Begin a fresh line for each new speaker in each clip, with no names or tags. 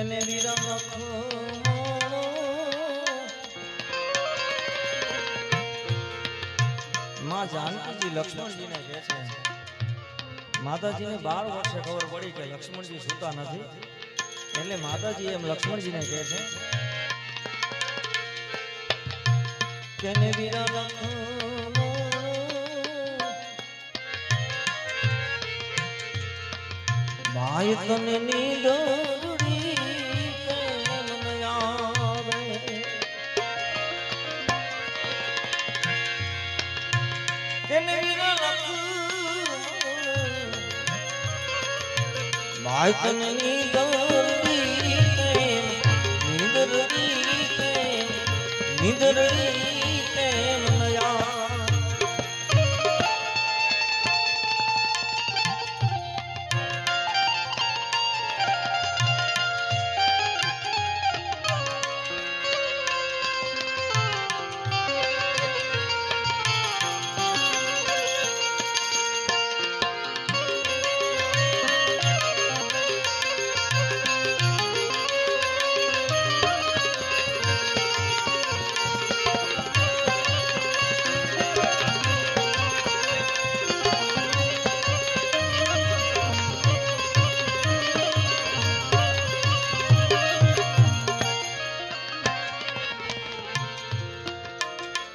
કેને વિરમમાં જાનકીજી લક્ષ્મણજીને કહે છે, માતાજીને બાર વર્ષે ખબર પડી કે લક્ષ્મણજી સૂતા નથી. એટલે માતાજી એમ લક્ષ્મણજીને કહે છે ભાઈ તને નીંદડી કેને વિરલખ ભાઈ તને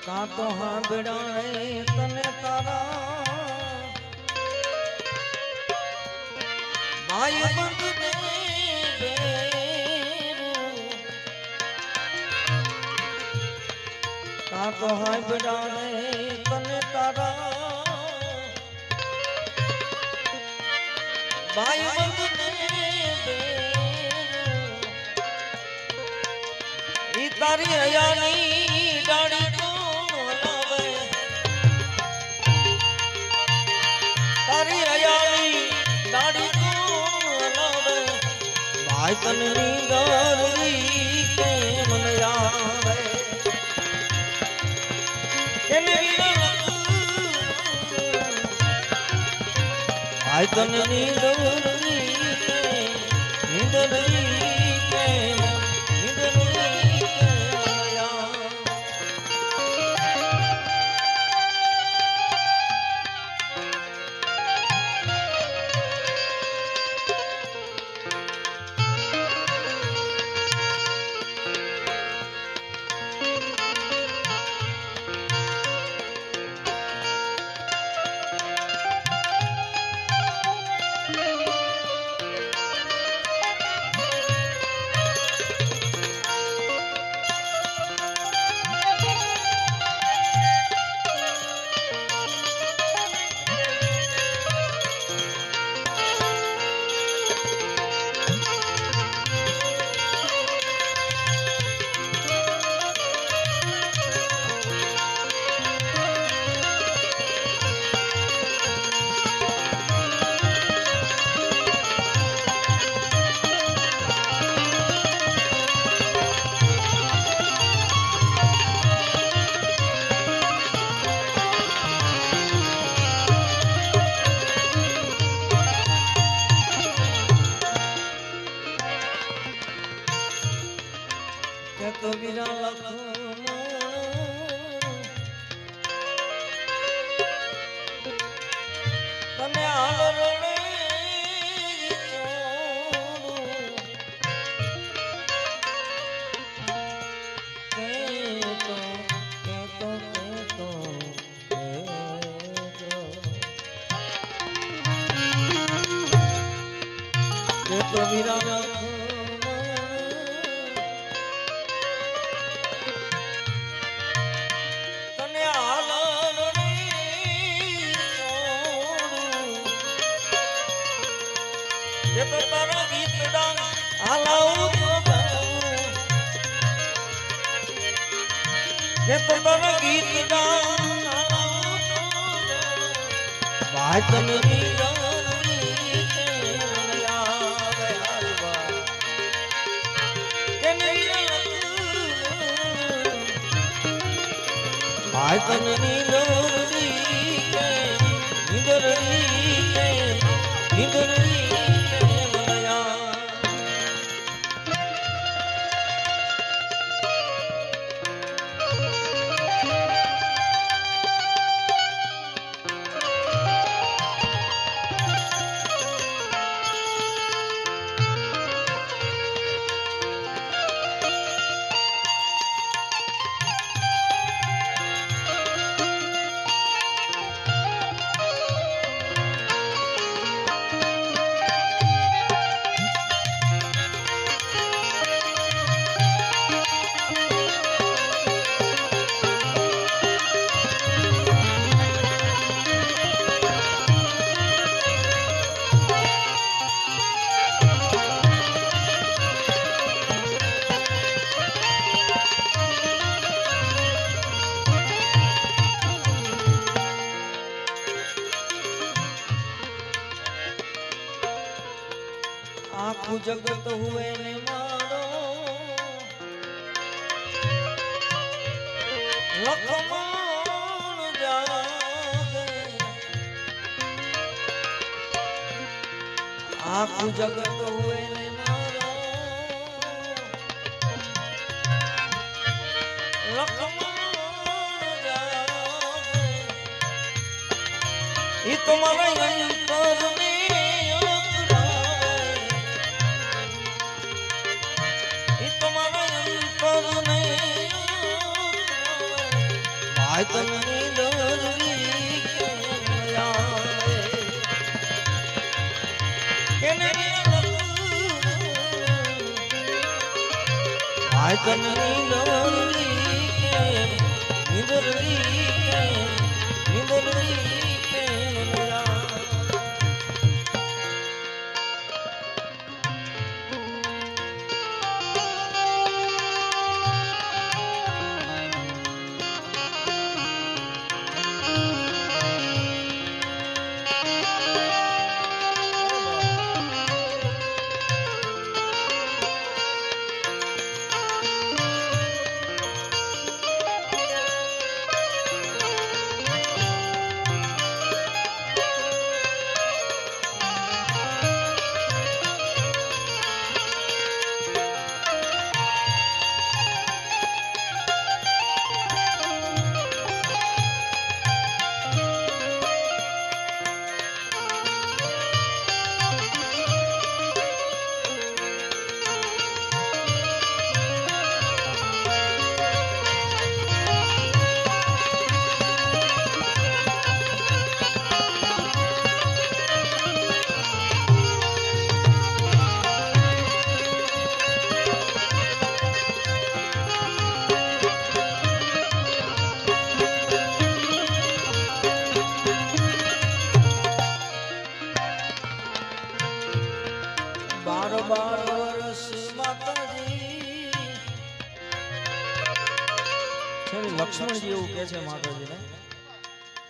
કાં તો હાંભળાય તને તારા બંધને બેરું. કાં તો હાંભળાય તને તારા બેરું. ઈ તારી હયા ડાળી ભાઈ તને નીંદરવી કેમ ન આવે એને ભાઈ તને કે તો ગાઉં. ભાઈ તને ભાઈ તને આખું જગત હોય ને લખમણ ઈ તો મારા કેમ આવે? કેને ભાઈ તને દરદી કેમ નિદરદી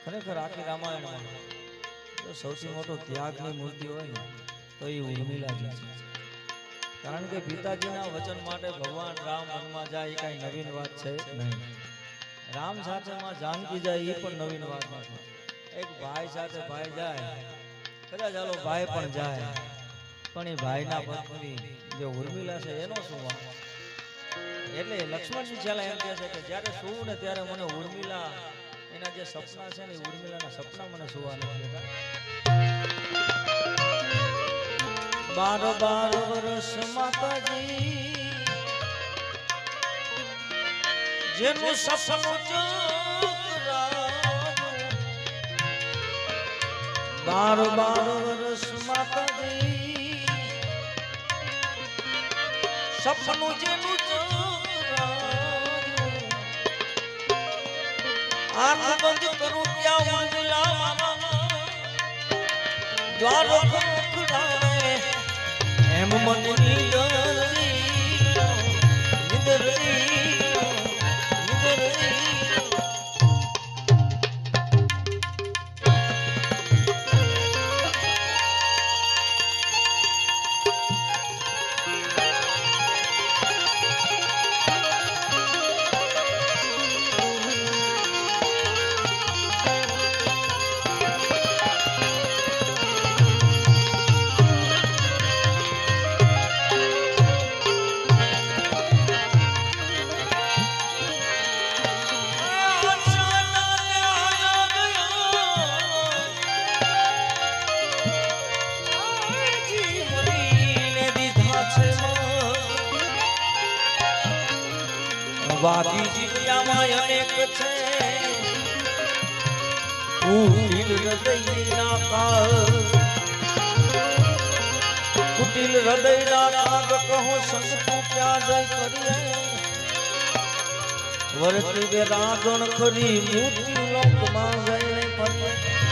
ખરેખર આખી રામાયણમાં સૌથી મોટો ત્યાગની મૂર્તિ હોય ને, તો એ ઉર્મિલાજી છે. કારણ કે પિતાજીના વચન માટે ભગવાન રામ વનમાં જાય એ કાંઈ નવીન વાત છે નહીં. રામ સાથે માં જાનકી જાય એ પણ નવીન વાત નથી. એક ભાઈ સાથે ભાઈ જાય, કદાચ ચાલો ભાઈ પણ જાય, પણ એ ભાઈના પત્ની જે ઉર્મિલા છે એનો શું વાંક? એટલે લક્ષ્મણજી છેલ્લા એમ કહે છે કે જ્યારે શું ને ત્યારે મને ઉર્મિલા એના જે સપના છે ને ઉર્મિલાના સપના મને સુવા નથી દેતા બાર બાર વર્ષ માતાજી, જેનું સપનું બાર બાર વર્ષ માતાજી, સપનું જેનું આંખ બંધ કરું ત્યાં ઉર્મિલા મામા દ્વાર ખોખડાવે એમ મનની દરદી બાકી જીવ્યામાં અનેક છે. કુટિલ હૃદયના કાળ કુટિલ હૃદયના કાગ કહો ક્યાં જઈ કરીએ વર્તી બે રાગણ કરી મૂર્તિ લોકમાં જઈને ફરીએ.